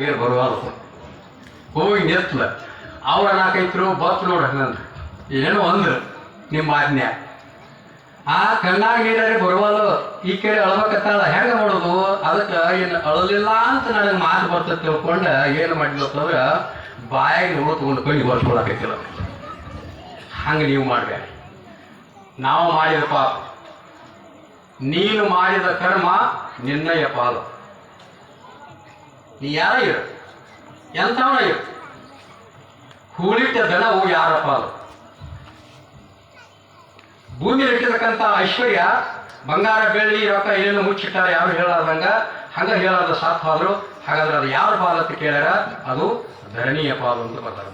ನೀರು ಬರುವಲ್ಲ ಹೋಗಿ ನಿತ್ಲ ಅವ್ರ ನಾಲ್ಕೈತರು ಬತ್ ನೋಡ ಹಂಗಂದ್ರ. ಏನೋ ಅಂದ್ರು ನಿಮ್ಮ ಆಜ್ಞೆ. ಆ ಕಣ್ಣಾಗ ನೀರೇ ಬರುವಲ್ಲ, ಈ ಕಡೆ ಅಳ್ಬೇಕತ್ತಾಳ, ಹೆಂಗ ಮಾಡೋದು? ಅದಕ್ಕೆ ಏನು ಅಳಲಿಲ್ಲ ಅಂತ ನನಗೆ ಮಾತು ಬರ್ತದೆ ತಿಳ್ಕೊಂಡ ಏನು ಮಾಡಿದ್ಲು ಬಾಯಾಗಿ ನೋಡು ತಗೊಂಡು ಕೈ ಬರ್ಸ್ಕೊಳಕೈತಿಲ್ಲ ಹಂಗೆ ನೀವು ಮಾಡ್ಬೇಡಿ. ನಾವು ಮಾಡಿದ ಪಾಪ. ನೀನು ಮಾಡಿದ ಕರ್ಮ ನಿನ್ನಯ್ಯ ಪಾಲು. ನೀ ಯಾರ ಇರು ಎಂಥವನ ಇರು ಹೂಳಿಟ್ಟ ದನವು ಯಾರ ಪಾಲು ಭೂಮಿ ಇಟ್ಟಿರ್ತಕ್ಕಂಥ ಐಶ್ವರ್ಯ, ಬಂಗಾರ, ಬೆಳ್ಳಿ, ರೊಕ್ಕ ಏನೇನು ಮುಚ್ಚಿಟ್ಟಾರ, ಯಾರು ಹೇಳಾರ್ದಂಗ ಹಂಗ ಹೇಳಾರ್ದ ಸಾಥ್ ಆದ್ರು, ಹಾಗಾದ್ರೆ ಅದು ಯಾರ ಪಾಲ ಅಂತ ಕೇಳ್ಯಾರ? ಅದು ಧರಣಿಯ ಪಾಲು ಅಂತ ಬರ್ತಾರ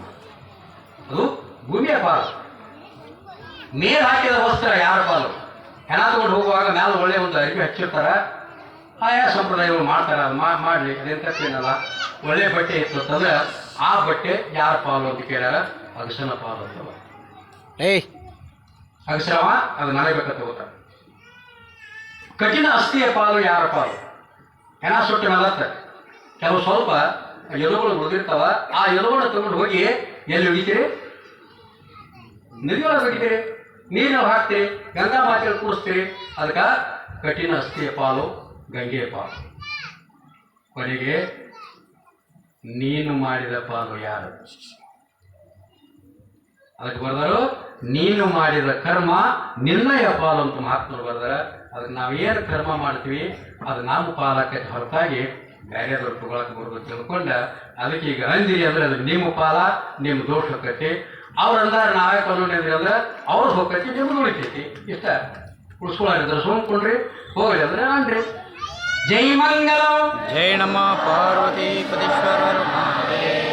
ಅದು ಭೂಮಿಯ ಪಾಲು. ಮೇಲ್ ಹಾಕಿದ ವಸ್ತ್ರ ಯಾರ ಪಾಲು? ಹೆಣ ತಗೊಂಡು ಹೋಗುವಾಗ ಮ್ಯಾಲ ಒಳ್ಳೆ ಒಂದು ಅರಿವಿ ಹಚ್ಚಿರ್ತಾರ. ಆಯಾ ಸಂಪ್ರದಾಯಗಳು ಮಾಡ್ತಾರೆ ಅದ್ ಮಾಡಲಿ ಅದೇನು ತಪ್ಪೇನಲ್ಲ ಒಳ್ಳೆ ಬಟ್ಟೆ ಇತ್ತು ಅಂತಂದ್ರೆ ಆ ಬಟ್ಟೆ ಯಾರ ಪಾಲು ಅಂತ ಕೇಳ್ಯಾರ? ಅಗಸನ ಪಾಲು ಅಂತ ಏಯ್! ಅಗಸರವ ಅದು ಬೇಕಂತ ಗೊತ್ತ ಕಠಿಣ ಅಸ್ಥಿಯ ಪಾಲು ಯಾರ ಪಾಲು? ಹೆಣ ಸುಟ್ಟು ನಲತ್ತ ಕೆಲವು ಸ್ವಲ್ಪ ಎಲುಗಳು ಉಳಿದಿರ್ತಾವ ಆ ಎಲುಗಳನ್ನ ತಗೊಂಡು ಹೋಗಿ ಎಲ್ಲಿ ಉಳಿತೀರಿ ನದಿಯೊಳಗೆ ಹಿಡಿತೀರಿ ನೀರಿನ ಹಾಕ್ತೀರಿ ಗಂಗಾ ಮಾತೆಯಲ್ಲಿ ಕೂಡಿಸ್ತೀರಿ ಅದಕ್ಕೆ ಕಠಿಣ ಅಸ್ಥಿಯ ಪಾಲು. ಗಂಗೆಯ ಪಾಪ ಕೊನೆಗೆ, ನೀನು ಮಾಡಿದ ಪಾಲು ಯಾರು? ಅದಕ್ಕೆ ಬರೆದರು, ನೀನು ಮಾಡಿದ ಕರ್ಮ ನಿರ್ಣಯ ಪಾಲು ಅಂತ ಮಹಾತ್ಮರು ಬರ್ದಾರ. ಅದಕ್ಕೆ ನಾವೇನು ಕರ್ಮ ಮಾಡ್ತೀವಿ, ಅದು ನಾವು ಪಾಲಕ್ಕೆ ಹೊರತಾಗಿ ಬೇರೆದವ್ರು ತಗೊಳಕ್ ಬರೋದು ತಿಳ್ಕೊಂಡ, ಅದಕ್ಕೆ ಈಗ ಅಂದಿರಿ ಅಂದ್ರೆ ಅದು ನಿಮ್ಮ ಪಾಲ, ನಿಮ್ಮ ದೋಷ ಹೋಕತಿ ಅವ್ರು ಅಂದಾರ ನಾವೇ ಅಂದ್ರಿ ಅಂದ್ರೆ ಅವ್ರು ಹೋಗತಿ ನಿಮ್ದು ಉಳಿತೈತಿ. ಇಷ್ಟ? ಉಳಿಸ್ಕೊಳ್ಳಾರಿದ್ರೆ ಸುಮ್ಕೊಂಡ್ರಿ, ಹೋಗ್ರಿ ಅಂದ್ರೆ ಅನ್ರಿ జై మంగళం. జై నమ పార్వతీ.